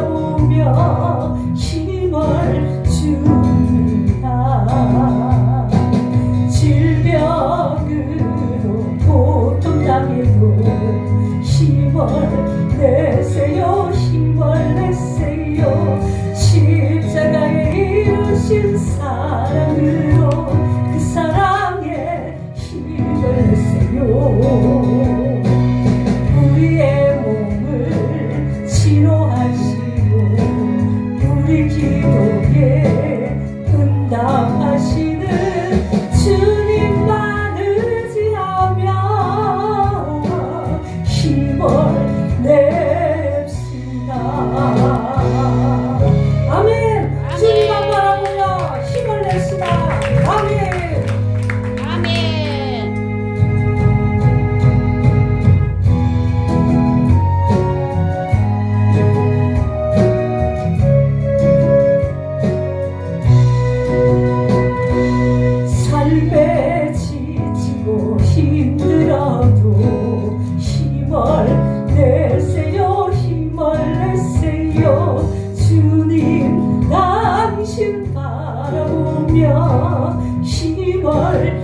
보며 힘을 줍니다 질병으로 고통당해도 힘을 내세요. 시벌 내 시월